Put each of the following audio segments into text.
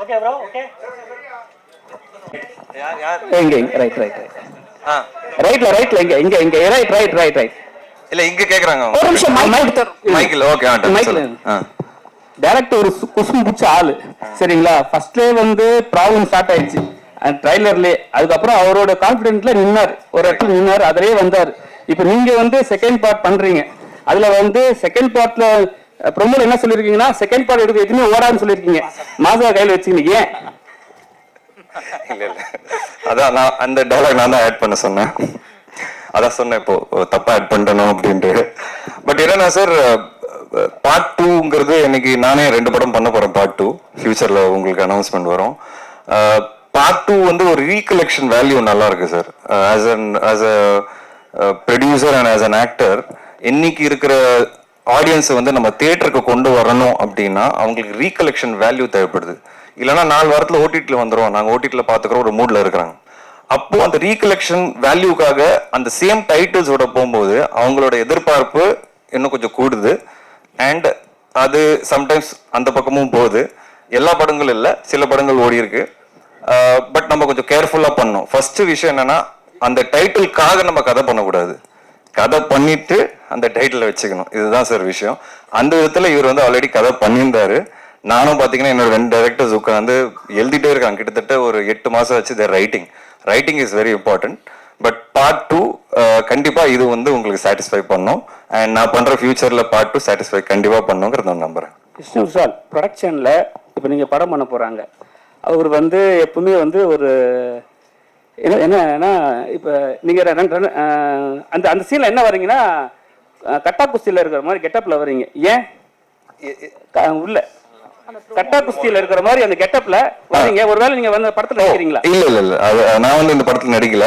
Okay bro okay யார் யார்? இங்க இங்க ரைட் ரைட் ரைட் ஆ. ரைட்ல ரைட்ல இங்க இங்க இங்க ரைட் ரைட் ரைட் ரைட் இல்ல இங்க கேக்குறாங்க அவங்க. ஒரு நிமிஷம் மைக் மைக்கில் ஓகே மைக்ல ஆ டேரக்டர் ஒரு குசும் பிடிச்ச ஆளு. சரிங்களா? ஃபர்ஸ்ட்லேயே வந்து ப்ராப்ளம் ஸ்டார்ட் ஆயிடுச்சு. ட்ரைலர்லயே அதுக்கப்புறம் அவரோட கான்பிடென்ட்ல நின்னார். ஒரு இடத்துல நின்னார் அதிலேயே வந்தார். இப்போ நீங்க வந்து செகண்ட் பார்ட் பண்றீங்க. அதுல வந்து செகண்ட் பார்ட்ல ப்ரொமோல என்ன சொல்லிருக்கீங்கன்னா செகண்ட் பார்ட் எடுக்க எதுவுமே ஓடாதுன்னு சொல்லிருக்கீங்க. மாசா கையில வச்சுக்கிங்க. ஏன்? இல்ல இல்ல. அதான் நான் அந்த டைலாக் நான் தான் ஆட் பண்ண சொன்னேன். அதான் சொன்னேன் இப்போ தப்பா ஆட் பண்ணணும் அப்படின்ட்டு. பட் என்னன்னா சார் பார்ட் டூங்கிறது இன்னைக்கு நானே ரெண்டு படம் பண்ண போறேன் பார்ட் டூ ஃபியூச்சர்ல உங்களுக்கு அனௌன்ஸ்மெண்ட் வரும். பார்ட் டூ வந்து ஒரு ரீகலெக்ஷன் வேல்யூ நல்லா இருக்கு sir as an as a producer and as an actor இன்னைக்கு இருக்கிற ஆடியன்ஸை வந்து நம்ம தேட்டருக்கு கொண்டு வரணும் அப்படின்னா அவங்களுக்கு ரீகலெக்ஷன் வேல்யூ தேவைப்படுது. இல்லைனா நாலு வாரத்தில் ஓடிடியில் வந்துடும் நாங்கள் ஓடிடியில் பார்த்துக்கிறோம் ஒரு மூடில் இருக்கிறாங்க. அப்போ அந்த ரீகலெக்ஷன் வேல்யூக்காக அந்த சேம் டைட்டில்ஸோட போகும்போது அவங்களோட எதிர்பார்ப்பு இன்னும் கொஞ்சம் கூடுது. அண்ட் அது சம்டைம்ஸ் அந்த பக்கமும் போகுது. எல்லா படங்களும் இல்லை சில படங்கள் ஓடி இருக்கு பட் நம்ம கொஞ்சம் கேர்ஃபுல்லாக பண்ணணும். ஃபர்ஸ்ட் விஷயம் என்னன்னா அந்த டைட்டிலுக்காக நம்ம கதை பண்ணக்கூடாது. கதை பண்ணிட்டு அந்த டைட்டில் வச்சுக்கணும். இதுதான் சார் விஷயம். அந்த விதத்தில் இவர் வந்து ஆல்ரெடி கதை பண்ணியிருந்தாரு. நானும் பார்த்தீங்கன்னா என்னோட ரெண்டு டேரக்டர்ஸ் உட்காந்து எழுதிட்டே இருக்காங்க. கிட்டத்தட்ட ஒரு எட்டு மாதம் வச்சு their writing writing is very important but part two கண்டிப்பாக இது வந்து உங்களுக்கு சாட்டிஸ்ஃபை பண்ணும். அண்ட் நான் பண்ணுற ஃபியூச்சரில் பார்ட் டூ சாட்டிஸ்ஃபை கண்டிப்பாக பண்ணுங்கிறத நான் நம்புறேன். விஷ்ணு விஷால் ப்ரொடக்ஷனில் இப்போ நீங்கள் படம் பண்ண போகிறாங்க அவர் வந்து எப்பவுமே வந்து ஒரு என்ன என்னன்னா இப்போ நீங்கள் அந்த அந்த சீனில் என்ன வரீங்கன்னா கட்டா குஸ்தியில் இருக்கிற மாதிரி கெட்டப்பில் வரீங்க ஏன்? உள்ள. கட்டா குஸ்தியில் இருக்கிற மாதிரி அந்த கெட்டப்பில் வரீங்க ஒருவேளை நீங்கள் வந்து படத்தில் நடிக்கிறீங்களா? இல்ல இல்ல இல்ல. அது நான் வந்து இந்த படத்துல நடிக்கல.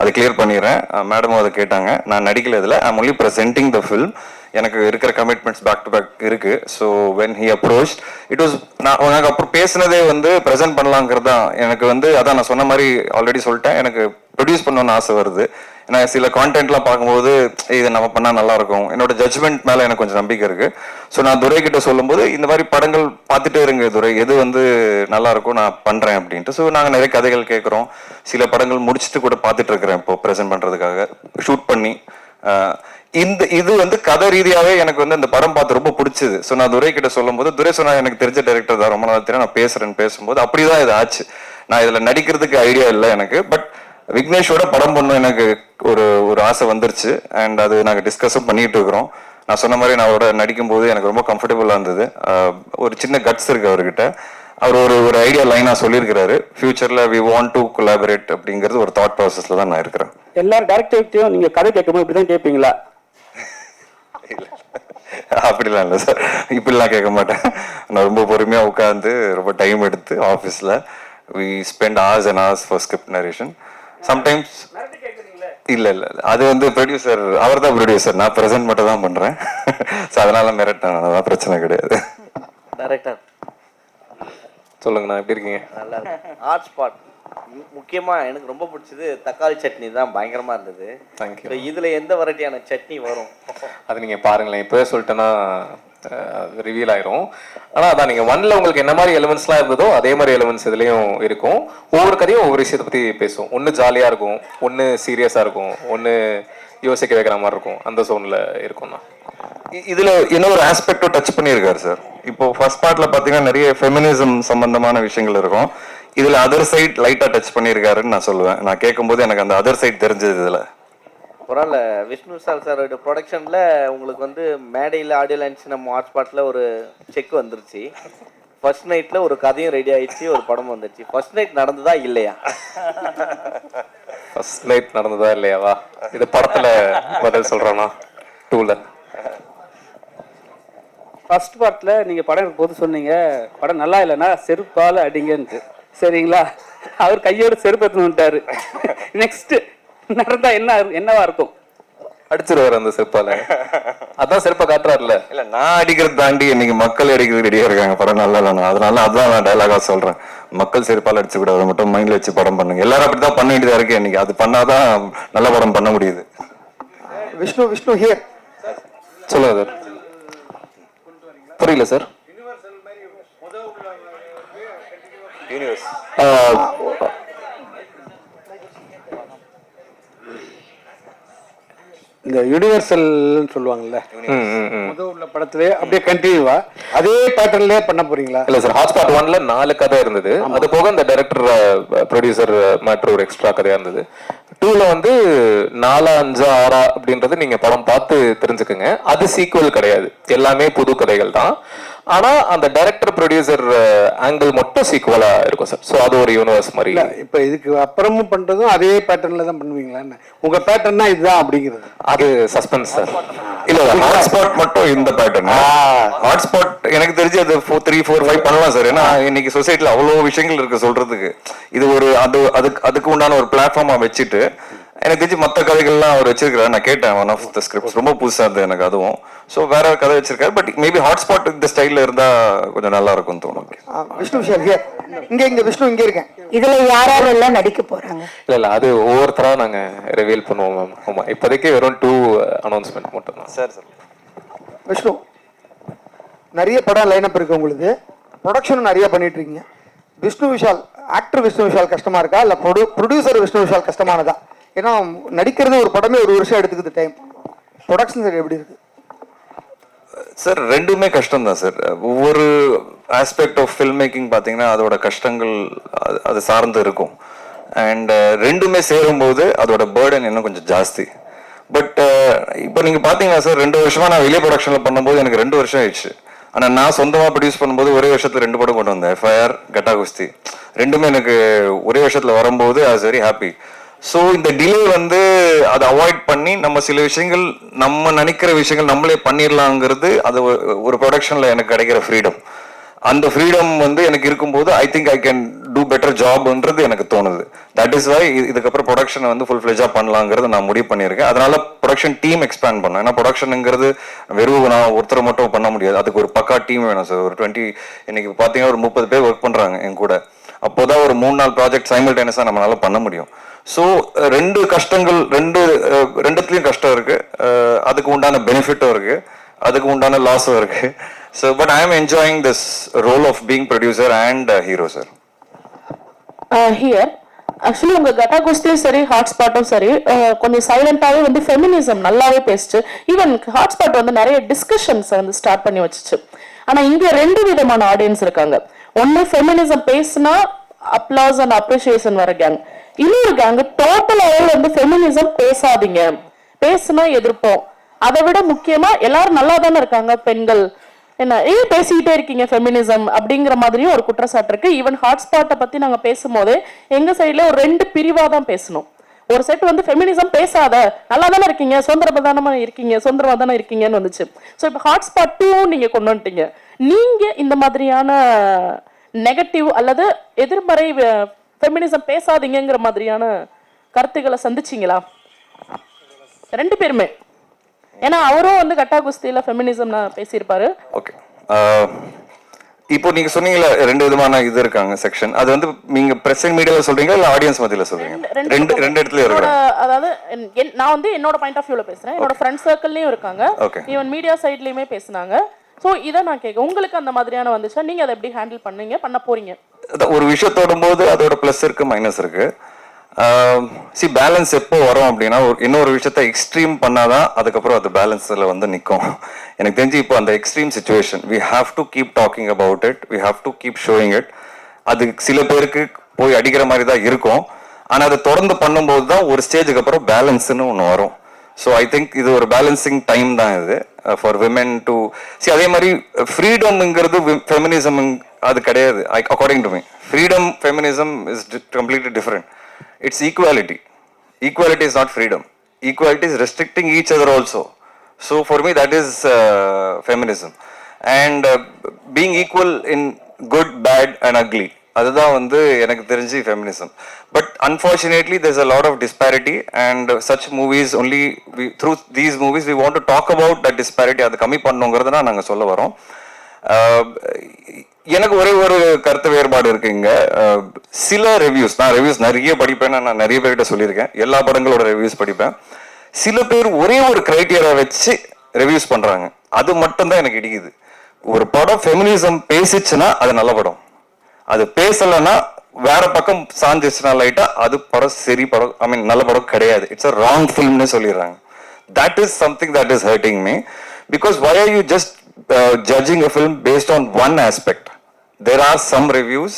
அதை கிளியர் பண்ணிடுறேன். மேடமும் அதை கேட்டாங்க. நான் நடிக்கல இதுல. I'm only presenting the film எனக்கு இருக்கிற கமிட்மெண்ட்ஸ் பேக் டு பேக் இருக்கு. So when he approach it was நான் எனக்கு அப்புறம் பேசினதே வந்து ப்ரெசென்ட் பண்ணலாங்கிறது தான். எனக்கு வந்து அதான் நான் சொன்ன மாதிரி ஆல்ரெடி சொல்லிட்டேன். எனக்கு ப்ரொடியூஸ் பண்ணணும்னு ஆசை வருது. ஏன்னா சில கான்டென்ட்லாம் பார்க்கும்போது இது இதை நம்ம பண்ணால் நல்லா இருக்கும். என்னோட ஜட்ஜ்மெண்ட் மேலே எனக்கு கொஞ்சம் நம்பிக்கை இருக்கு. ஸோ நான் துரை கிட்ட சொல்லும்போது இந்த மாதிரி படங்கள் பார்த்துட்டே இருங்க துரை. எது வந்து நல்லா இருக்கும் நான் பண்ணுறேன் அப்படின்ட்டு. ஸோ நாங்கள் நிறைய கதைகள் கேட்குறோம். சில படங்கள் முடிச்சுட்டு கூட பார்த்துட்டு இருக்கிறேன் இப்போ ப்ரெசென்ட் பண்ணுறதுக்காக ஷூட் பண்ணி இந்த இது வந்து கதை ரீதியாவே எனக்கு வந்து இந்த படம் பார்த்து ரொம்ப பிடிச்சது. ஸோ நான் துரை கிட்ட சொல்லும்போது துரை சொன்னா எனக்கு தெரிஞ்ச டேரக்டர் தான் ரொம்ப நாள் தெரியும். நான் பேசுறேன்னு பேசும்போது அப்படிதான் இது ஆச்சு. நான் இதுல நடிக்கிறதுக்கு ஐடியா இல்லை எனக்கு. பட் விக்னேஷோட படம் பண்ணும் எனக்கு ஒரு ஒரு ஆசை வந்துருச்சு. அண்ட் அது நாங்கள் டிஸ்கஸும் பண்ணிட்டு இருக்கிறோம். நான் சொன்ன மாதிரி நான் அவரோட நடிக்கும்போது எனக்கு ரொம்ப கம்ஃபர்டபுளாக இருந்தது. ஒரு சின்ன கட்ஸ் இருக்கு அவர்கிட்ட. அவர் ஒரு ஒரு ஐடியா லைனாக சொல்லியிருக்கிறாரு. ஃபியூச்சர்ல வி வாண்ட் டு கொலாபரேட் அப்படிங்கிறது ஒரு தாட் ப்ராசஸ்ல தான் நான் இருக்கிறேன். எல்லா டேரக்டர்கிட்டையும் நீங்கள் கதை கேட்கும்போது இப்படி தான் கேட்பீங்களா? இல்ல. அப்படிலாம் இல்லை சார். இப்படிலாம் கேட்க மாட்டேன். நான் ரொம்ப பொறுமையாக உட்காந்து ரொம்ப டைம் எடுத்து ஆஃபீஸில் we spend hours and hours for script narration sometimes இல்ல இல்ல இல்ல. அது வந்து ப்ரொடியூசர் அவர் தான் ப்ரொடியூசர் நான் ப்ரெசென்ட் மட்டும் தான் பண்றேன். ஸோ அதனால மிரட்டேன். அதெல்லாம் பிரச்சனை கிடையாது. டைரக்டர் சொல்லுங்கண்ணா எப்படி இருக்கீங்க? நல்லா இருக்கு. ஹாட் ஸ்பாட் முக்கியமா எனக்கு ரொம்ப பிடிச்சது தக்காளி சட்னி தான் பயங்கரமா இருந்தது. தேங்க்யூ இதுல எந்த வெரைட்டியான சட்னி வரும்? அது நீங்கள் பாருங்களேன். இப்போவே சொல்லிட்டேன்னா ரிவீல் ஆயிரும். ஆனால் அதான் நீங்கள் ஒன்ல உங்களுக்கு என்ன மாதிரி எலிமெண்ட்ஸ்லாம் இருந்ததோ அதே மாதிரி எலிமெண்ட்ஸ் இதுலேயும் இருக்கும். ஒவ்வொரு கதையும் ஒவ்வொரு விஷயத்தை பற்றி பேசும் ஒன்று ஜாலியாக இருக்கும் ஒன்று சீரியஸாக இருக்கும் ஒன்று யோசிக்க வைக்கிற மாதிரி இருக்கும். அந்த சோனில் இருக்கும்ண்ணா இ- இதுல இன்னொரு ஆஸ்பெக்டும் டச் பண்ணியிருக்காரு சார் இப்போ ஃபர்ஸ்ட் பார்ட்ல பாத்தீங்கன்னா நிறைய ஃபெமினிசம் சம்பந்தமான விஷயங்கள் இருக்கும். இதுல அதர் சைட் லைட்டா டச் பண்ணியிருக்காருன்னு நான் சொல்லுவேன். நான் கேட்கும்போது எனக்கு அந்த அதர் சைட் தெரிஞ்சது இதுல. பரவாயில்ல விஷ்ணு சார் சாரோட ப்ரொடக்ஷன்ல உங்களுக்கு வந்து மேடையில் ஆடியோ லைன்ஸ் நம்ம ஹாட் ஸ்பாட்ல ஒரு செக் வந்துருச்சு. ஃபர்ஸ்ட் நைட்ல ஒரு கதையும் ரெடி ஆயிடுச்சு ஒரு படம் வந்துருச்சு. ஃபர்ஸ்ட் நைட் நடந்ததா இல்லையா? ஃபர்ஸ்ட் லைட் நடந்ததா இல்லையாவா இது படத்தில் பதில் சொல்கிறேண்ணா டூவில் ஃபர்ஸ்ட் பார்ட்ல நீங்க படம் போது சொன்னீங்க படம் நல்லா இல்லைன்னா செருப்பால அடிங்கன்ட்டு. சரிங்களா? அவர் கையோட செருப்பு எடுத்துன்னு வந்துட்டாரு. நெக்ஸ்ட் நடந்தா என்ன என்னவா இருக்கும்? அடிச்சிருவாரு அந்த செருப்பால. அதான் செருப்பை காட்டுறாருல. இல்ல நான் அடிக்கிறது தாண்டி இன்னைக்கு மக்கள் அடிக்கிறது ரெடியா இருக்காங்க. படம் நல்லா இல்லைண்ணா அதனால அதான் நான் டைலாகா சொல்றேன். மக்கள் செருப்பால் அடிச்சு கூடாது மட்டும் மைண்ட்ல வச்சு படம் பண்ணுங்க. எல்லாரும் அப்படிதான் பண்ண வேண்டியதா இருக்கு இன்னைக்கு. அது பண்ணாதான் நல்ல படம் பண்ண முடியுது. விஷ்ணு விஷ்ணு ஹியர் சொல்லுங்க சார். புரியல சார். இந்த யூனிவர்சல்னு சொல்லுவாங்கல்ல. ம் ம் ம். முத உள்ள படத்திலே அப்படியே கண்டினியூவா அதே பேட்டர்ன்லயே பண்ண போறீங்களா? இல்ல சார் ஹாட்ஸ்பாட் ஒன்ல நாலு கதை இருந்தது. அது போக இந்த டைரக்டர் ப்ரொடியூசர் மற்றும் ஒரு எக்ஸ்ட்ரா கதையா இருந்தது. டூல வந்து நாலா அஞ்சா ஆறா அப்படின்றது நீங்க படம் பார்த்து தெரிஞ்சுக்குங்க. அது சீக்குவல் கிடையாது. எல்லாமே புது கதைகள் தான். ஆனா அந்த டைரக்டர் ப்ரொடியூசர் ஆங்கிள் மட்டும் சீக்குவலா இருக்கும் சார் ஸோ அது ஒரு யூனிவர்ஸ் மாதிரி. இல்ல இப்ப இதுக்கு அப்புறமும் பண்றதும் அதே பேட்டர்ன்ல தான் பண்ணுவீங்களான்னு உங்க பேட்டர்னா இதுதான் அப்படிங்கிறது. அது சஸ்பென்ஸ் சார் இல்ல ஹாட்ஸ்பாட் மட்டும் இந்த பேட்டர்ன் ஹாட்ஸ்பாட் எனக்கு தெரிஞ்சு அது ஃபோர் த்ரீ ஃபோர் ஃபைவ் பண்ணலாம் சார் ஏன்னா இன்னைக்கு சொசைட்டில அவ்வளோ விஷயங்கள் இருக்கு சொல்றதுக்கு. இது ஒரு அது அதுக்கு அதுக்கு உண்டான ஒரு பிளாட்ஃபார்மா வச்சுட்டு எனக்கு தெரிஞ்சு மற்ற கதைகள்லாம் அவர் வச்சிருக்காரு நான் கேட்டேன் ஒன் ஆஃப் த ஸ்கிரிப்ட் ரொம்ப புதுசா இருந்தது எனக்கு அதுவும். ஸோ வேற ஒரு கதை வச்சிருக்காரு. பட் மேபி ஹாட்ஸ்பாட் இந்த ஸ்டைல்ல இருந்தா கொஞ்சம் நல்லா இருக்கும்னு தோணும் விஷ்ணு விஷால் இங்க. இங்க விஷ்ணு இங்க இருக்கேன். இதுல யார் யாரெல்லாம் நடிக்க போறாங்க? இல்ல இல்ல. அது ஒவ்வொருத்தரா நாங்க ரிவீல் பண்ணுவோம் மேம் ஆமா. இப்போதைக்கு வெறும் டூ அனௌன்ஸ்மெண்ட் மட்டும் தான் சார் சார். விஷ்ணு நிறைய படம் லைனப் இருக்கு உங்களுக்கு. ப்ரொடக்ஷனும் நிறைய பண்ணிட்டு இருக்கீங்க. விஷ்ணு விஷால் ஆக்டர் விஷ்ணு விஷால் கஷ்டமா இருக்கா? இல்ல ப்ரொடியூ ப்ரொடியூசர் விஷ்ணு விஷால் கஷ்டமானதா? ஏன்னா நடிக்கிறது ஒரு படமே ஒரு வருஷம் எடுத்துக்குது டைம் ப்ரொடக்ஷன் சைடு எப்படி இருக்கு? சார் ரெண்டுமே கஷ்டம் தான் சார் ஒவ்வொரு ஆஸ்பெக்ட் ஆஃப் ஃபில்ம் மேக்கிங் பார்த்தீங்கன்னா அதோட கஷ்டங்கள் அது- அது சார்ந்து இருக்கும். அண்ட் uh, ரெண்டுமே சேரும்போது அதோட பேர்டன் இன்னும் கொஞ்சம் ஜாஸ்தி. பட் uh, இப்போ நீங்கள் பார்த்தீங்கன்னா சார் ரெண்டு வருஷமாக நான் வெளியே ப்ரொடக்ஷனில் பண்ணும்போது எனக்கு ரெண்டு வருஷம் ஆயிடுச்சு. ஆனால் நான் சொந்தமாக ப்ரொடியூஸ் பண்ணும்போது ஒரே வருஷத்தில் ரெண்டு படம் கொண்டு வந்தேன். எஃப்ஐஆர் கட்டா குஸ்தி ரெண்டுமே எனக்கு ஒரே வருஷத்தில் வரும்போது I was very happy so இந்த டிலே வந்து அதை அவாய்ட் பண்ணி நம்ம சில விஷயங்கள் நம்ம நினைக்கிற விஷயங்கள் நம்மளே பண்ணிடலாங்கிறது அது ஒரு- ப்ரொடக்ஷனில் எனக்கு கிடைக்கிற ஃப்ரீடம் அந்த ஃப்ரீடம் வந்து எனக்கு இருக்கும்போது I think I can do better ஜாப்ன்றது எனக்கு தோணுது. தட் இஸ் வை இதுக்கப்புறம் ப்ரொடக்ஷனை வந்து ஃபுல் ஃப்ளெஜாக பண்ணலாங்கிறது நான் முடிவு பண்ணியிருக்கேன். அதனால ப்ரொடக்ஷன் டீம் எக்ஸ்பேண்ட் பண்ணேன் ஏன்னா ப்ரொடக்ஷனுங்கிறது வெறும் நான் ஒருத்தர் மட்டும் பண்ண முடியாது. அதுக்கு ஒரு பக்கா டீம் வேணும் சார் ஒரு டுவெண்ட்டி இன்னைக்கு பார்த்தீங்கன்னா ஒரு முப்பது பேர் ஒர்க் பண்ணுறாங்க என் கூட. அப்போதான் ஒரு மூணு நாள் ப்ராஜெக்ட் சைமல்டேனியஸாக நம்மளால பண்ண முடியும். ஸோ ரெண்டு கஷ்டங்கள் ரெண்டு ரெண்டுத்துலேயும் கஷ்டம் இருக்கு. அஹ், அதுக்கு உண்டான பெனிஃபிட்டும் இருக்கு. அதுக்கு உண்டான லாஸும் இருக்கு. So but I am enjoying this role of being producer and hero sir here actually உங்க கட்டா குஸ்தியும் சரி ஹாட்ஸ்பாட்டும் சரி கொஞ்சம் சைலண்டாவே வந்து ஃபெமினிசம் நல்லாவே பேசுச்சு. ஈவன் ஹாட்ஸ்பாட் வந்து நிறைய டிஸ்கஷன்ஸ் வந்து ஸ்டார்ட் பண்ணி வச்சுச்சு. ஆனா இங்க ரெண்டு விதமான ஆடியன்ஸ் இருக்காங்க. ஒன்னு ஃபெமினிசம் பேசினா அப்ளாஸ் அண்ட் அப்ரிசியேஷன் வர கேங் இன்னொரு கேங் டோட்டலாவே வந்து ஃபெமினிசம் பேசாதீங்க. பேசுனா எதிர்ப்போம். அதை விட முக்கியமா எல்லாரும் நல்லா தானே இருக்காங்க பெண்கள். என்ன ஏன் பேசிக்கிட்டே இருக்கீங்க ஃபெமினிசம் அப்படிங்கிற மாதிரியும் ஒரு குற்றச்சாட்டு இருக்கு. ஈவன் ஹாட்ஸ்பாட்டை பத்தி நாங்க பேசும்போது எங்க சைடில் ஒரு ரெண்டு பிரிவா தான் பேசணும். ஒரு செட் வந்து ஃபெமினிசம் பேசாத நல்லா தானே இருக்கீங்க சுதந்திரமா தானே இருக்கீங்க சுதந்திரமா தானே இருக்கீங்கன்னு வந்துச்சு. ஸோ இப்போ ஹாட்ஸ்பாட் டூவும் நீங்க கொண்டு வந்துட்டீங்க. நீங்க இந்த மாதிரியான நெகட்டிவ் அல்லது எதிர்மறை ஃபெமினிசம் பேசாதீங்கங்கிற மாதிரியான கருத்துக்களை சந்திச்சீங்களா? ரெண்டு பேருமே. ஏன்னா அவரும் வந்து கட்டா குஸ்தியில் ஃபெமினிசம் பேசியிருப்பாரு ஓகே இப்போ நீங்க சொன்னீங்கல்ல ரெண்டு விதமான இது இருக்காங்க செக்ஷன் அது வந்து நீங்க பிரஸ் மீடியால சொல்றீங்களா இல்ல ஆடியன்ஸ் மத்தியில சொல்றீங்க ரெண்டு ரெண்டு இடத்துல இருக்கிறாங்க அதாவது நான் வந்து என்னோட பாயிண்ட் ஆஃப் வியூல பேசுறேன். என்னோட ஃப்ரெண்ட் சர்க்கிள்லயும் இருக்காங்க. ஈவன் மீடியா சைட்லயுமே பேசுனாங்க. ஸோ இதை நான் கேட்க உங்களுக்கு அந்த மாதிரியான வந்துச்சா? நீங்க அதை எப்படி ஹேண்டில் பண்ணீங்க? பண்ண போறீங்க? ஒரு விஷயத்தோடும் போது அதோட ப்ளஸ் இருக்கு மைனஸ் இருக்கு. சி பேலன்ஸ் எப்போ வரும் அப்படின்னா ஒரு இன்னொரு விஷயத்த எக்ஸ்ட்ரீம் பண்ணாதான் அதுக்கப்புறம் அது பேலன்ஸில் வந்து நிற்கும் எனக்கு தெரிஞ்சு இப்போ அந்த extreme situation we have to keep talking about it we have to keep showing it அது சில பேருக்கு போய் அடிக்கிற மாதிரி தான் இருக்கும். ஆனால் அதை தொடர்ந்து பண்ணும்போது தான் ஒரு ஸ்டேஜுக்கு அப்புறம் பேலன்ஸ்னு ஒன்று வரும். ஸோ ஐ திங்க் இது ஒரு பேலன்சிங் டைம் தான் இது ஃபார் விமென் டு சி அதே மாதிரி uh, ஃப்ரீடம்ங்கிறது ஃபெமினிசம் அது கிடையாது. According to me freedom feminism is completely different it's equality equality is not freedom equality is restricting each other also so for me that is feminism and being equal in good bad and ugly அதுதான் வந்து எனக்கு தெரிஞ்சு feminism but unfortunately there's a lot of disparity and such movies only we through these movies we want to talk about that disparity அதை கம்மி பண்ணுங்கிறதுனா நாங்கள் சொல்ல வரோம் எனக்கு ஒரே ஒரு கருத்து வேறுபாடு இருக்குங்க சில ரிவ்யூஸ் நான் ரிவ்யூஸ் நிறைய படிப்பேன் நான் நிறைய பேர்கிட்ட சொல்லியிருக்கேன். எல்லா படங்களோட ரிவ்யூஸ் படிப்பேன். சில பேர் ஒரே ஒரு கிரைட்டீரியா வச்சு ரிவ்யூஸ் பண்ணுறாங்க அது மட்டும்தான் எனக்கு இடிக்குது. ஒரு படம் ஃபெமினிசம் பேசிச்சுன்னா அது நல்ல படம். அது பேசலைன்னா வேற பக்கம் சாஞ்சிச்சுன்னா லைட்டா அது படம் சரி படம் ஐ மீன் நல்ல படம் கிடையாது. இட்ஸ் அ ராங் ஃபிலிம்னு சொல்லிடுறாங்க. That is something that is hurting me because why are you just Judging a film based on one aspect there are some reviews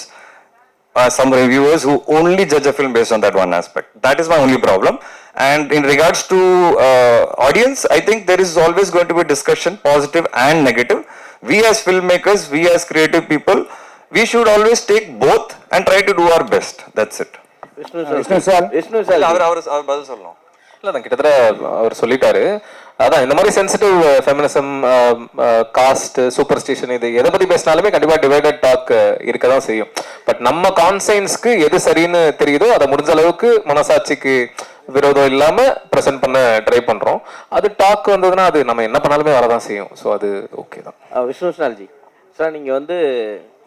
uh, some reviewers who only judge a film based on that one aspect. That is my only problem. And in regards to uh, audience, I think there is always going to be discussion, positive and negative. We as filmmakers, we as creative people, we should always take both and try to do our best. That's it. Vishnu sir Vishnu sir அவர் அவர் அவர் பதில் சொல்லணும் இல்ல அதான் கிட்டத்தட்ட அவர் சொல்லிட்டாரு அதான் இந்த மாதிரி sensitive feminism caste super station இது எதை பத்தி பேசினாலுமே கண்டிப்பா டிவைடட் டாக் uh, இருக்க தான் செய்யும். பட் நம்ம கான்சைன்ஸ்க்கு எது சரின்னு தெரியுதோ அதை முடிஞ்ச அளவுக்கு மனசாட்சிக்கு விரோதம் இல்லாம ப்ரெசென்ட் பண்ண ட்ரை பண்றோம். அது டாக் வந்ததுன்னா அது நம்ம என்ன பண்ணாலுமே வரதான் செய்யும். ஸோ அது ஓகே தான். அஹ் விஷ்ணு சார் நீங்க வந்து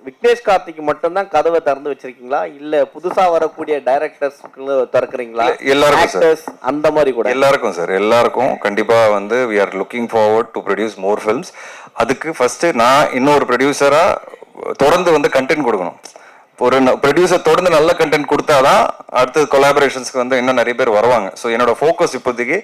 விக்னேஷ் கார்த்திக் மட்டும்தான் கதவை திறந்து வச்சிருக்கீங்களா? இல்ல புதுசா வரக்கூடிய டைரக்டர்ஸ்க்கு திறக்கிறீங்களா? எல்லாருக்கும் அந்த மாதிரி கூட. எல்லாருக்கும் சார் எல்லாருக்கும் கண்டிப்பா வந்து we are looking forward to produce more films அதுக்கு ஃபர்ஸ்ட் நான் இன்னொரு ப்ரொடியூசரா தொடர்ந்து வந்து கண்டென்ட் கொடுக்கணும். ஒரு ப்ரொடியூசர் தொடர்ந்து நல்ல கண்டென்ட் கொடுத்தாதான் அடுத்து கொலாபரேஷன்ஸ்க்கு வந்து இன்னும் நிறைய பேர் வருவாங்க. ஸோ என்னோட ஃபோக்கஸ் இப்போதைக்கு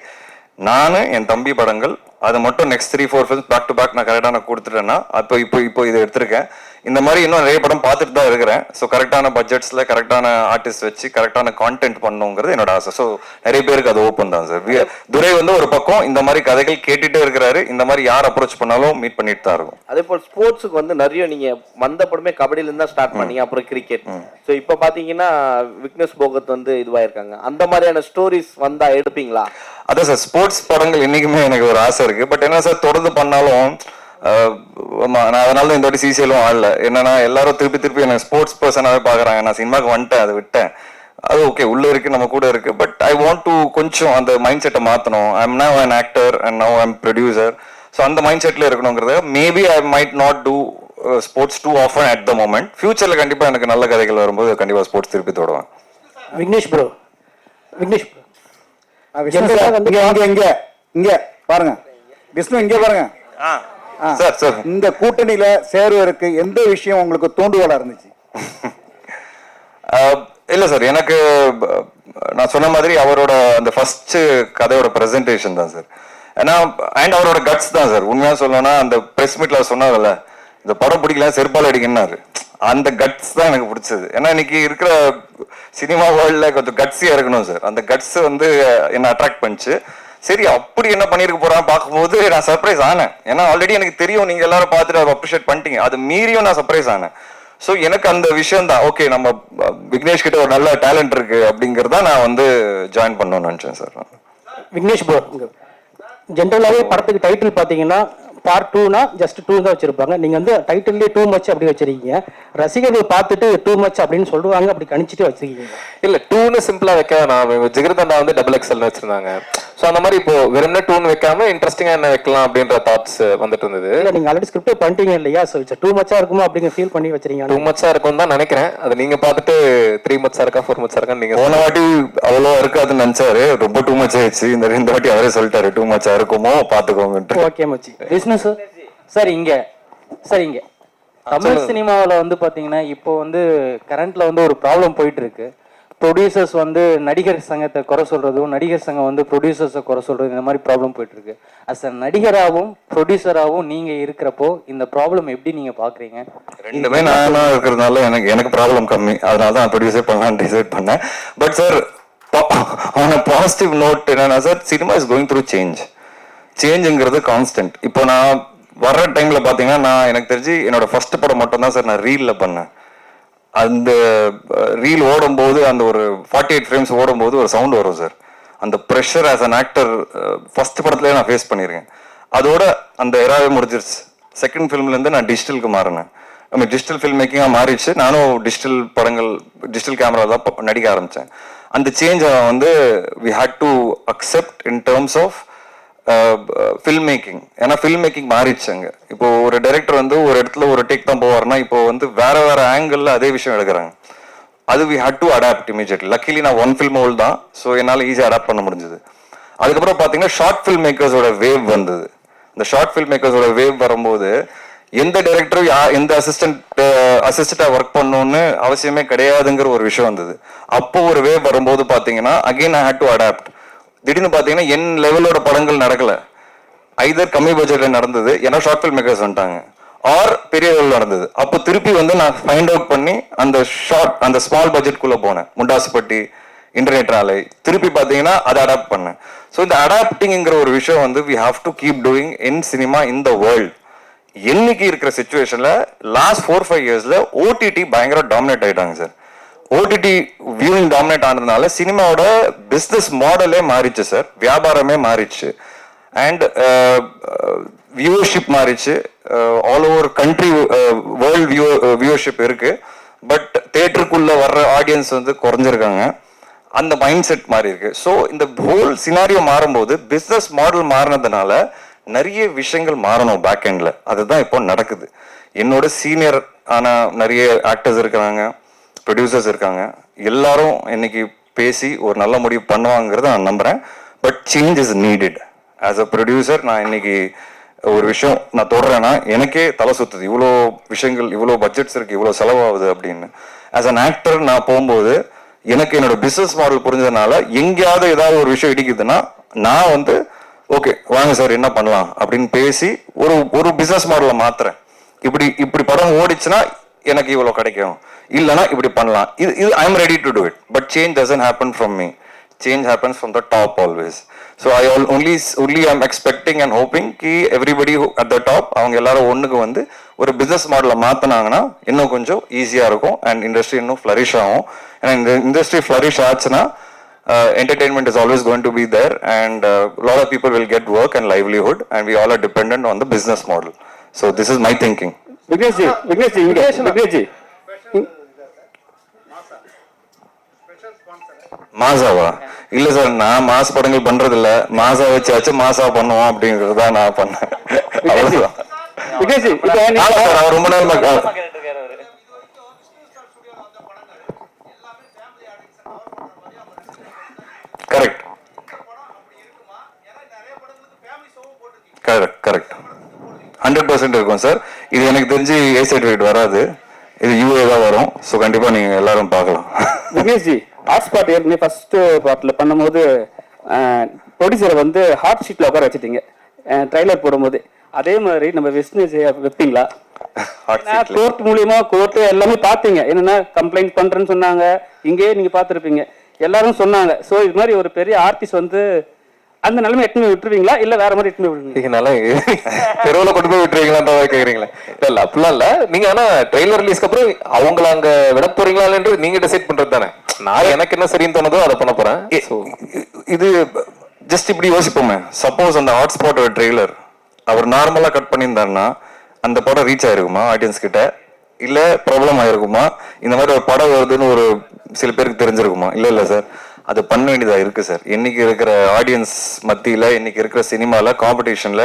நான் என் தம்பி படங்கள் அது மட்டும் next three four films back to back நான் கரெக்டாக நான் கொடுத்துட்டேன்னா அப்போ இப்போ இப்போ இதை எடுத்திருக்கேன். இந்த மாதிரி இன்னும் நிறைய படம் பார்த்துட்டு தான் இருக்கிறேன். ஸோ கரெக்டான பட்ஜெட்ஸில் கரெக்டான ஆர்டிஸ்ட் வச்சு கரெக்டான கான்டென்ட் பண்ணுங்கிறது என்னோட ஆசை. ஸோ நிறைய பேருக்கு அது ஓப்பன் தான் சார் துரை வந்து ஒரு பக்கம் இந்த மாதிரி கதைகள் கேட்டுட்டே இருக்கிறாரு. இந்த மாதிரி யார் அப்ரோச் பண்ணாலும் மீட் பண்ணிட்டு தான் இருக்கும். அதே போல் ஸ்போர்ட்ஸுக்கு வந்து நிறைய நீங்க வந்த படமே கபடியில இருந்து தான் ஸ்டார்ட் பண்ணீங்க அப்புறம் கிரிக்கெட் ஸோ இப்போ பாத்தீங்கன்னா விக்னேஷ் போகத் வந்து இதுவாயிருக்காங்க. அந்த மாதிரியான ஸ்டோரிஸ் வந்தா எடுப்பீங்களா? அதான் சார் ஸ்போர்ட்ஸ் படங்கள் என்னைக்குமே எனக்கு ஒரு ஆசை இருக்கு. பட் என்ன சார் தொடர்ந்து பண்ணாலும் ஆஹ், ஆமா, நான் அதனால தான் இந்த வாட்டி சிசிஎலும் ஆடல. என்னன்னா எல்லாரும் திருப்பி திருப்பி எனக்கு ஸ்போர்ட்ஸ் பர்சனாவே பாக்குறாங்க நான் சினிமாக்கு வந்துட்டேன் அதை விட்டேன். அது ஓகே உள்ள இருக்கு நம்ம கூட இருக்கு. பட் ஐ வாண்ட் டு கொஞ்சம் அந்த மைண்ட் செட்டை மாத்தணும். I am now an actor and now I'm producer so அந்த மைண்ட் செட்ல இருக்கணுங்கிறத maybe I might not do sports too often at the moment ஃபியூச்சர்ல கண்டிப்பா எனக்கு நல்ல கதைகள் வரும்போது கண்டிப்பா ஸ்போர்ட்ஸ் திருப்பி தொடுவேன். விக்னேஷ் ப்ரோ விக்னேஷ் ப்ரோ இங்க இங்க பாருங்க. விஷ்ணு இங்க பாருங்க. ஆ. Sir sir. இந்த கூட்டணியில சேருவதற்கு எந்த விஷயம் உங்களுக்கு தூண்டுகோலா இருந்துச்சு? இல்ல சார் எனக்கு நான் சொன்ன மாதிரி அவரோட அந்த ஃபர்ஸ்ட் கதையோட பிரசன்டேஷன் தான் சார். ஏன்னா அண்ட் அவரோட கட்ஸ் தான் சார். உண்மையா சொல்லணும்னா அந்த பிரஸ் மீட்ல சொன்னாங்கல்ல இந்த படம் பிடிக்கல செருப்பால் அடிக்கன்னாரு அந்த கட்ஸ் தான் எனக்கு பிடிச்சது. ஏன்னா இன்னைக்கு இருக்கிற சினிமா வேர்ல்ட்ல கொஞ்சம் கட்ஸியா இருக்கணும் சார். அந்த கட்ஸ் வந்து என்ன அட்ராக்ட் பண்ணுச்சு. சரி அப்படி என்ன பண்ணிருக்க போறான்னு பார்க்கும்போது நான் சர்ப்ரைஸ் ஆனேன். ஏன்னா ஆல்ரெடி எனக்கு தெரியும் நீங்க எல்லாரும் பார்த்துட்டு அதை அப்ரிஷியேட் பண்ணிட்டீங்க. அது மீறியும் நான் சர்ப்ரைஸ் ஆனேன். ஸோ எனக்கு அந்த விஷயம் தான் ஓகே நம்ம விக்னேஷ் கிட்ட ஒரு நல்ல டேலண்ட் இருக்கு அப்படிங்கறத நான் வந்து ஜாயின் பண்ணணும்னு நினைச்சேன் சார் விக்னேஷ் ப்ரோ ஜென்ரலாகவே படத்துக்கு டைட்டில் பார்த்தீங்கன்னா பார்ட் டூனா ஜஸ்ட் டூ தான் வச்சிருப்பாங்க. நீங்க வந்து டைட்டில்லே டூ மச் அப்படி வச்சிருக்கீங்க. ரசிகர்கள் பார்த்துட்டு டூ மச் அப்படின்னு சொல்லுவாங்க அப்படி கணிச்சிட்டு வச்சிருக்கீங்க. இல்ல டூன்னு சிம்பிளா வைக்க நான் ஜிகிரதண்டா வந்து டபுள் எக்ஸ்எல் வச்சிருந்தாங்க. சோ அந்த மாதிரி இப்போ வெறும்னா டூன்னு வைக்காம இன்ட்ரெஸ்டிங்கா என்ன வைக்கலாம் அப்படின்ற தாட்ஸ் வந்துட்டு இருந்தது. இல்ல நீங்க ஆல்ரெடி ஸ்கிரிப்டே பண்ணிட்டீங்க இல்லையா? ஸோ இட்ஸ் டூ மச்சா இருக்குமோ அப்படிங்க ஃபீல் பண்ணி டூ வச்சிருக்கீங்க மச்சா இருக்கும் தான் நினைக்கிறேன். அது நீங்க பார்த்துட்டு த்ரீ மச்சா இருக்கா ஃபோர் மச்சா இருக்கான்னு நீங்க போன வாட்டி அவ்வளோ இருக்காதுன்னு நினைச்சாரு. ரொம்ப டூ மச் ஆயிடுச்சு. இந்த வாட்டி அவரே சொல்லிட்டாரு டூ மச்சா இருக்குமோ? பாத்துக்கோங்கன்ட்டு ஓகே மச்சி. விஷ்ணு சார் இங்க. சார் இங்க. தமிழ் சினிமாவில் வந்து பாத்தீங்கன்னா இப்போ வந்து கரண்ட்ல வந்து ஒரு ப்ராப்ளம் போயிட்டு இருக்கு ப்ரொடியூசர்ஸ் வந்து நடிகர் சங்கத்தை குறை சொல்றதும் நடிகர் சங்கம் வந்து ப்ரொடியூசர்ஸை குறை சொல்றது இந்த மாதிரி ப்ராப்ளம் போயிட்டு இருக்கு அஸ் அ நடிகராகவும் ப்ரொடியூசராகவும் நீங்க இருக்கிறப்போ இந்த ப்ராப்ளம் எப்படி நீங்க பாக்குறீங்க? ரெண்டுமே நானா இருக்கிறதுனால எனக்கு எனக்கு ப்ராப்ளம் கம்மி. அதனால தான் ப்ரொடியூசே பண்ணலாம்னு டிசைட் பண்ணேன். But sir on positive note என்னன்னா sir cinema is going through change சேஞ்சுங்கிறது constant இப்போ நான் வர்ற டைம்ல பாத்தீங்கன்னா நான் எனக்கு தெரிஞ்சு என்னோட ஃபர்ஸ்ட் படம் மட்டும் தான் சார் நான் ரீல்ல பண்ணேன். அந்த ரீல் ஓடும்போது அந்த ஒரு ஃபார்ட்டி எயிட் ஃப்ரேம்ஸ் ஓடும்போது ஒரு சவுண்ட் வரும் சார் அந்த pressure as an actor first படத்துலேயே நான் ஃபேஸ் பண்ணியிருக்கேன் அதோட அந்த எராவே முடிஞ்சிருச்சு. செகண்ட் ஃபிலிம்லேருந்து நான் டிஜிட்டலுக்கு மாறினேன். நம்ம டிஜிட்டல் ஃபில்ம் மேக்கிங்காக மாறிடுச்சு. நானும் டிஜிட்டல் படங்கள் டிஜிட்டல் கேமரா தான் நடிக்க ஆரம்பித்தேன் அந்த சேஞ்சை வந்து we had to accept in terms of film making ஏன்னா ஃபில்ம் மேக்கிங் மாறிடுச்சுங்க இப்போ ஒரு டைரக்டர் வந்து ஒரு இடத்துல ஒரு டேக் தான் போவார்னா இப்போ வந்து வேற வேற ஆங்கிளில் அதே விஷயம் எடுக்கிறாங்க. அது we had to adapt immediately luckily நான் ஒன் ஃபில்ம் ஓல் தான். ஸோ என்னால் ஈஸியாக அடாப்ட் பண்ண முடிஞ்சது. அதுக்கப்புறம் பார்த்தீங்கன்னா ஷார்ட் ஃபில்ம் மேக்கர்ஸோட வேவ் வந்தது. இந்த ஷார்ட் ஃபில்ம் மேக்கர்ஸோட வேவ் வரும்போது எந்த டைரக்டரும் யா எந்த அசிஸ்டன்ட் அசிஸ்டண்டாக ஒர்க் பண்ணணும்னு அவசியமே கிடையாதுங்கிற ஒரு விஷயம் வந்தது. அப்போ ஒரு வேவ் வரும்போது பார்த்தீங்கன்னா again I had to adapt திடீர்னு பார்த்தீங்கன்னா என் லெவலோட படங்கள் நடக்கல. ஐதர் கம்மி பட்ஜெட்டில் நடந்தது ஏன்னா ஷார்ட் ஃபில் மேக்கர்ஸ் வந்துட்டாங்க. ஆர் பெரிய லெவல் நடந்தது. அப்போ திருப்பி வந்து நான் ஃபைண்ட் அவுட் பண்ணி அந்த ஷார்ட் அந்த ஸ்மால் பட்ஜெட்குள்ளே போனேன். முண்டாசுப்பட்டி இன்டர்நெட் ஆலை திருப்பி பார்த்தீங்கன்னா அதை அடாப்ட் பண்ணேன். ஸோ இந்த அடாப்டிங்கிற ஒரு விஷயம் வந்து we have to keep doing in cinema in the world என்னைக்கு இருக்கிற சுச்சுவேஷனில் லாஸ்ட் ஃபோர் ஃபைவ் இயர்ஸில் ஓடிடி பயங்கர டாமினேட் ஆயிட்டாங்க சார் ஓடிடி வியூவிங் டாமினேட் ஆனதுனால சினிமாவோட பிஸ்னஸ் மாடலே மாறிச்சு சார் வியாபாரமே மாறிச்சு. அண்ட் வியூவர்ஷிப் uh, மாறிச்சு. All over country world view viewership இருக்கு. பட் தேட்டருக்குள்ள வர்ற ஆடியன்ஸ் வந்து குறைஞ்சிருக்காங்க. அந்த மைண்ட் செட் மாறி இருக்கு. ஸோ இந்த ஹோல் சினாரியோ மாறும்போது பிஸ்னஸ் மாடல் மாறினதுனால நிறைய விஷயங்கள் மாறணும் பேக் எண்டில் அதுதான் இப்போ நடக்குது. என்னோட சீனியர் ஆனால் நிறைய ஆக்டர்ஸ் இருக்கிறாங்க. ப்ரொடியூசர்ஸ் இருக்காங்க. எல்லாரும் இன்னைக்கு பேசி ஒரு நல்ல முடிவு பண்ணுவாங்கிறத நான் நம்புகிறேன் but change is needed as a producer நான் இன்னைக்கு ஒரு விஷயம் நான் தொடறேன்னா எனக்கே தலை சுத்துது. இவ்வளோ விஷயங்கள் இவ்வளோ பட்ஜெட்ஸ் இருக்குது இவ்வளோ செலவாகுது அப்படின்னு. ஆஸ் அன் ஆக்டர் நான் போகும்போது எனக்கு என்னோட பிஸ்னஸ் மாடல் புரிஞ்சதுனால எங்கேயாவது ஏதாவது ஒரு விஷயம் இடிக்குதுன்னா நான் வந்து ஓகே வாங்க சார் என்ன பண்ணலாம்? அப்படின்னு பேசி ஒரு ஒரு பிஸ்னஸ் மாடலை மாத்துறேன். இப்படி இப்படி படம் ஓடிச்சுன்னா எனக்கு இவ்வளோ கிடைக்கும். இல்லைன்னா இப்படி பண்ணலாம். இது இது I am ready to do it but change doesn't happen from me change happens from the top always so I all only only I'm expecting and hoping Ki everybody at the top அவங்க எல்லாரும் ஒன்றுக்கு வந்து ஒரு business மாடலை மாற்றினாங்கன்னா இன்னும் கொஞ்சம் ஈஸியாக இருக்கும் அண்ட் இண்டஸ்ட்ரி இன்னும் ஃப்ளரிஷ் ஆகும். ஏன்னா இந்த இண்டஸ்ட்ரி ஃப்ளரிஷ் ஆச்சுன்னா uh, entertainment is always going to be there and uh, a lot of people will get work and livelihood and we all are dependent on the business model. So this is my thinking. Vignesh ji Vignesh ji மாசாவா? இல்ல sir நான் mass படங்கள் பண்றது இல்ல மாசா வச்சாச்சு மாசா பண்ணுவோம் அப்படிங்கறது தான் நான் பண்ணேன். அவ்வளவுதான். சார் அவர் ரொம்ப நேரமா correct correct correct hundred percent இருக்கும் சார். இது எனக்கு தெரிஞ்சு ஏ சர்டிஃபிகேட் வராது. இது யூஏ தான் வரும். ஸோ கண்டிப்பா நீங்க எல்லாரும் பார்க்கலாம். விக்னேஷ் ஜி ஹாட் ஸ்பாட் ஏற்கனவே ஃபர்ஸ்ட் பார்ட்ல பண்ணும்போது ப்ரொடியூசரை வந்து ஹாட் ஷீட்ல உட்கார வச்சுட்டீங்க. ட்ரைலர் போடும்போது. அதே மாதிரி நம்ம விஷ்ணு வைப்பீங்களா. கோர்ட் மூலியமா கோர்ட் எல்லாமே பார்த்தீங்க என்னன்னா கம்ப்ளைண்ட் பண்றேன்னு சொன்னாங்க. இங்கேயே நீங்க பார்த்துருப்பீங்க எல்லாரும் சொன்னாங்க. ஸோ இது மாதிரி ஒரு பெரிய ஆர்டிஸ்ட் வந்து அந்த நிலைமை எட்டுமே விட்டுருவீங்களா? இல்ல வேற மாதிரி எட்டுமே விடுவீங்க இதனால தெருவுல கொண்டு போய் விட்டுறீங்களா கேக்குறீங்களா இல்ல இல்ல அப்படிலாம் இல்ல. நீங்க ஆனா ட்ரெய்லர் ரிலீஸ்க்கு அப்புறம் அவங்கள அங்க விட போறீங்களான்றது நீங்க டிசைட் பண்றது தானே. நான் எனக்கு என்ன சரின்னு தோணுதோ அதை பண்ண போறேன். இது ஜஸ்ட் இப்படி யோசிப்போமே. சப்போஸ் அந்த ஹாட்ஸ்பாட்டோட ட்ரெய்லர் அவர் நார்மலா கட் பண்ணியிருந்தாருன்னா அந்த படம் ரீச் ஆயிருக்குமா ஆடியன்ஸ் கிட்ட? இல்ல ப்ராப்ளம் ஆயிருக்குமா? இந்த மாதிரி ஒரு படம் வருதுன்னு ஒரு சில பேருக்கு தெரிஞ்சிருக்குமா? இல்ல இல்ல சார் அது பண்ண வேண்டியதா இருக்கு சார் இன்னைக்கு இருக்கிற ஆடியன்ஸ் மத்தியில இன்னைக்கு இருக்கிற சினிமால காம்படிஷன்ல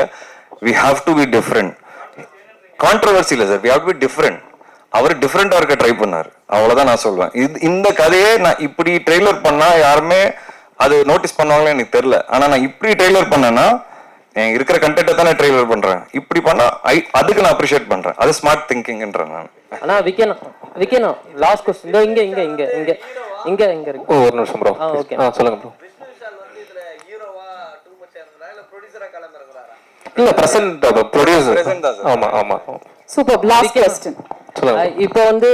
we have to be different controversy இல்ல sir we have to be different அவர் டிஃப்ரெண்டா இருக்க ட்ரை பண்ணார். அவ்வளவுதான் நான் சொல்வேன். இது இந்த கதையே நான் இப்படி ட்ரெய்லர் பண்ணா யாருமே அது நோட்டீஸ் பண்ணுவாங்களே எனக்கு தெரியல. ஆனா நான் இப்படி ட்ரெய்லர் பண்ணேன்னா என் இருக்கிற கண்டென்ட்டை தானே ட்ரெய்லர் பண்றேன். இப்படி பண்ணா ஐ அதுக்கு நான் அப்ரிஷியேட் பண்றேன். அது ஸ்மார்ட் திங்கிங்ன்றேன் நான். அண்ணா விக்கணும் விக்கணும் லாஸ்ட் கொஸ்டின் இங்க இங்க இங்க இங்க. இங்க இங்க இருக்கு. ஓ, ஒரு நிமிஷம் ப்ரோ ஆ, okay. ஆ சொல்லுங்க ப்ரோ இல்ல இல்ல பிரசன்ட் ப்ரொடியூசர். ஆமா ஆமா. சூப்பர் லாஸ்ட் கொஸ்டின் இப்போ வந்து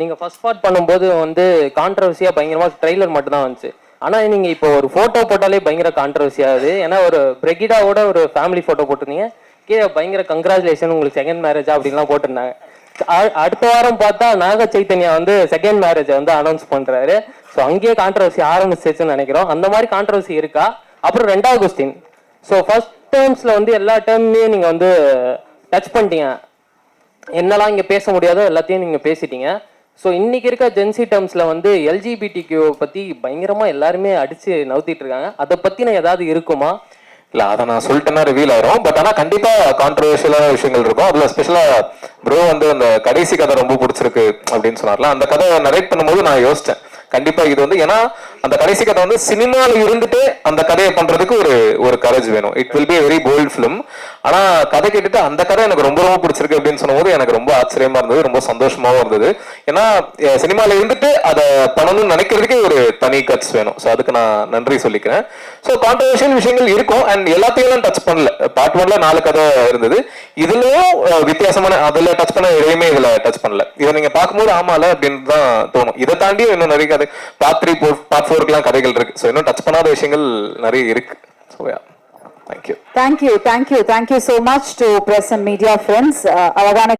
நீங்க ஃபர்ஸ்ட் பார்ட் பண்ணும்போது வந்து கான்ட்ரவர்சியா பயங்கரமா ட்ரெய்லர் மட்டும் தான் வந்துச்சு. ஆனா நீங்க இப்போ ஒரு போட்டோ போட்டாலே பயங்கர கான்ட்ரவர்சி ஆகுது. ஏன்னா ஒரு பிரெகிடாவோட ஒரு ஃபேமிலி போட்டோ போட்டிருந்தீங்க. கீழே பயங்கர கங்க்ராச்சுலேஷன் உங்களுக்கு செகண்ட் மேரேஜா அப்படின்லாம் போட்டிருந்தாங்க. அடுத்த வாரம் பார்த்தா நாக சைத்தன்யா வந்து செகண்ட் மேரேஜை வந்து அனௌன்ஸ் பண்றாரு. ஸோ அங்கேயே கான்ட்ரவர்சி ஆரம்பிச்சிச்சுன்னு நினைக்கிறோம். அந்த மாதிரி கான்ட்ரவர்சி இருக்கா? அப்புறம் ரெண்டாவது கொஸ்டின் ஸோ ஃபர்ஸ்ட் டேர்ம்ஸ்ல வந்து எல்லா டேர்முமே நீங்க வந்து டச் பண்ணிட்டீங்க. என்னெல்லாம் இங்கே பேச முடியாதோ எல்லாத்தையும் நீங்கள் பேசிட்டீங்க. ஸோ இன்னைக்கு இருக்க ஜென்சி டேர்ம்ஸில் வந்து எல்ஜிபிடி கியூ பற்றி பயங்கரமாக எல்லாருமே அடித்து நவுத்திட்டு இருக்காங்க. அதை பற்றின ஏதாவது இருக்குமா? இல்ல அதை நான் சொல்லிட்டேன்னா ரிவீல் ஆயிரும். பட் ஆனா கண்டிப்பா கான்ட்ரவர்ஷியலான விஷயங்கள் இருக்கும். அதுல ஸ்பெஷலா ப்ரோ வந்து அந்த கடைசி கதை ரொம்ப பிடிச்சிருக்கு அப்படின்னு சொன்னார்ல. அந்த கதை நரேட் பண்ணும்போது நான் யோசிச்சேன். கண்டிப்பா இது வந்து ஏன்னா அந்த கடைசி கதை வந்து சினிமாவில் இருந்துட்டு அந்த கதையை பண்றதுக்கு ஒரு ஒரு கரேஜ் வேணும். It will be very bold film ஆனா கதை கேட்டுட்டு அந்த கதை எனக்கு ரொம்ப ரொம்ப பிடிச்சிருக்கு அப்படின்னு சொன்னபோது எனக்கு ரொம்ப ஆச்சரியமா இருந்தது ரொம்ப சந்தோஷமாவும் இருந்தது. ஏன்னா சினிமாவில் இருந்துட்டு அதை பண்ணணும்னு நினைக்கிறதுக்கே ஒரு தனி கட்ஸ் வேணும். ஸோ அதுக்கு நான் நன்றி சொல்லிக்கிறேன். ஸோ கான்ட்ரவர்ஷியல் விஷயங்கள் இருக்கும். அண்ட் எல்லாத்தையும் டச் பண்ணல. பார்ட் ஒன்ல நாலு கதை இருந்தது. இதுலயும் வித்தியாசமான அதில் டச் பண்ண எதையுமே இதுல டச் பண்ணல. இதை நீங்க பார்க்கும்போது ஆமால அப்படின்னு தான் தோணும். இதை தாண்டி இன்னும் நிறைய கதை பார்ட் த்ரீ பார்ட் ஃபோருக்குலாம் கதைகள் இருக்கு. ஸோ இன்னும் டச் பண்ணாத விஷயங்கள் நிறைய இருக்கு. So yeah thank you thank you thank you thank you, thank you so much to press அழகான